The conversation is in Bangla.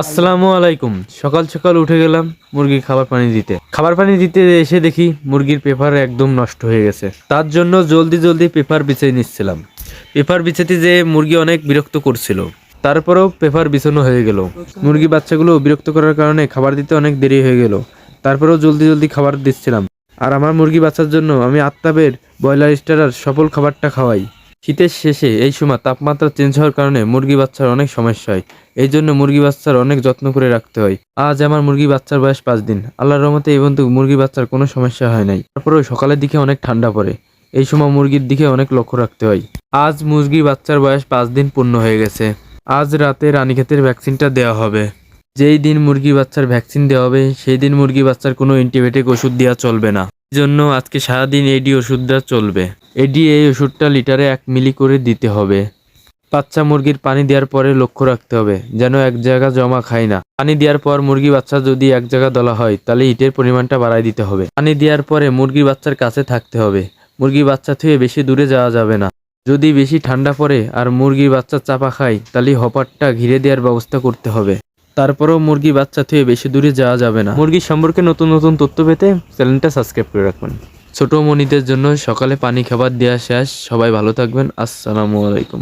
আসসালামু আলাইকুম। সকাল সকাল উঠে গেলাম মুরগি খাবার পানি দিতে। খাবার পানি দিতে এসে দেখি মুরগির পেপার একদম নষ্ট হয়ে গেছে। তার জন্য জলদি জলদি পেপার বিছিয়ে নিচ্ছিলাম। পেপার বিছাতে যে মুরগি অনেক বিরক্ত করছিল। তারপরেও পেপার বিছানো হয়ে গেল। মুরগি বাচ্চাগুলো বিরক্ত করার কারণে খাবার দিতে অনেক দেরি হয়ে গেল। তারপরেও জলদি জলদি খাবার দিচ্ছিলাম। আর আমার মুরগি বাচ্চার জন্য আমি আত্মাবের ব্রয়লার স্টারার সফল খাবারটা খাওয়াই। শীতের শেষে এই সময় তাপমাত্রা চেঞ্জ হওয়ার কারণে মুরগি বাচ্চার অনেক সমস্যা হয়। এই জন্য মুরগি বাচ্চার অনেক যত্ন করে রাখতে হয়। আজ আমার মুরগি বাচ্চার বয়স পাঁচ দিন। আল্লাহর রহমতে এই পর্যন্ত মুরগি বাচ্চার কোনো সমস্যা হয় নাই। তারপরেও সকালের দিকে অনেক ঠান্ডা পড়ে। এই সময় মুরগির দিকে অনেক লক্ষ্য রাখতে হয়। আজ মুরগি বাচ্চার বয়স পাঁচ দিন পূর্ণ হয়ে গেছে। আজ রাতে রানীক্ষেতের ভ্যাকসিনটা দেওয়া হবে। যেই দিন মুরগি বাচ্চার ভ্যাকসিন দেওয়া হবে, সেই দিন মুরগি বাচ্চার কোনো অ্যান্টিবায়োটিক ওষুধ দেওয়া চলবে না। জন্য আজকে সারাদিন এডি ওষুধটা চলবে। এডি এই ওষুধটা লিটারে এক মিলি করে দিতে হবে। বাচ্চা মুরগির পানি দেওয়ার পরে লক্ষ্য রাখতে হবে, যেন এক জায়গা জমা খায় না। পানি দেওয়ার পর মুরগি বাচ্চা যদি এক জায়গা দলা হয়, তাহলে ইটের পরিমাণটা বাড়ায় দিতে হবে। পানি দেওয়ার পরে মুরগি বাচ্চার কাছে থাকতে হবে। মুরগি বাচ্চা থেকে বেশি দূরে যাওয়া যাবে না। যদি বেশি ঠান্ডা পড়ে আর মুরগি বাচ্চা চাপা খায়, তাহলে হপারটা ঘিরে দেওয়ার ব্যবস্থা করতে হবে। তারপরেও মুরগি বাচ্চা থেকে বেশি দূরে যাওয়া যাবে না। মুরগি সম্পর্কে নতুন নতুন তথ্য পেতে চ্যানেলটা সাবস্ক্রাইব করে রাখবেন। ছোট মনিদের জন্য সকালে পানি খাবার দেওয়া শেষ। সবাই ভালো থাকবেন। আসসালামু আলাইকুম।